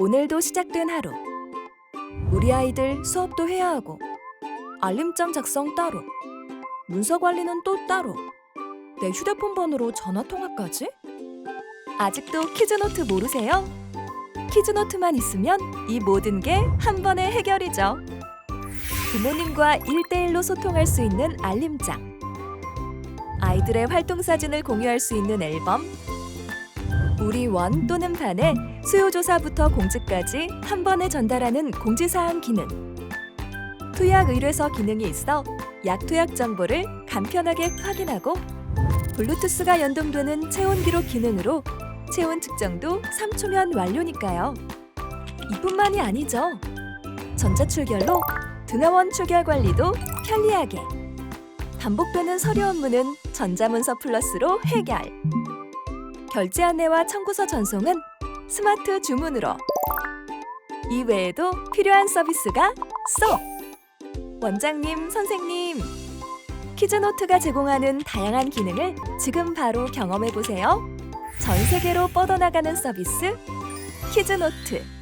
오늘도 시작된 하루. 우리 아이들 수업도 해야 하고, 알림장 작성 따로, 문서 관리는 또 따로, 내 휴대폰 번호로 전화 통화까지? 아직도 키즈노트 모르세요? 키즈노트만 있으면 이 모든 게 한 번에 해결이죠. 부모님과 일대일로 소통할 수 있는 알림장. 아이들의 활동 사진을 공유할 수 있는 앨범. 우리 원 또는 반에 수요조사부터 공지까지 한 번에 전달하는 공지사항 기능. 투약 의뢰서 기능이 있어 약 투약 정보를 간편하게 확인하고 블루투스가 연동되는 체온 기록 기능으로 체온 측정도 3초면 완료니까요. 이뿐만이 아니죠. 전자출결로 등하원 출결 관리도 편리하게. 반복되는 서류 업무는 전자문서 플러스로 해결. 결제 안내와 청구서 전송은 스마트 주문으로. 이외에도 필요한 서비스가 쏙! 원장님, 선생님, 키즈노트가 제공하는 다양한 기능을 지금 바로 경험해 보세요. 전 세계로 뻗어나가는 서비스 키즈노트.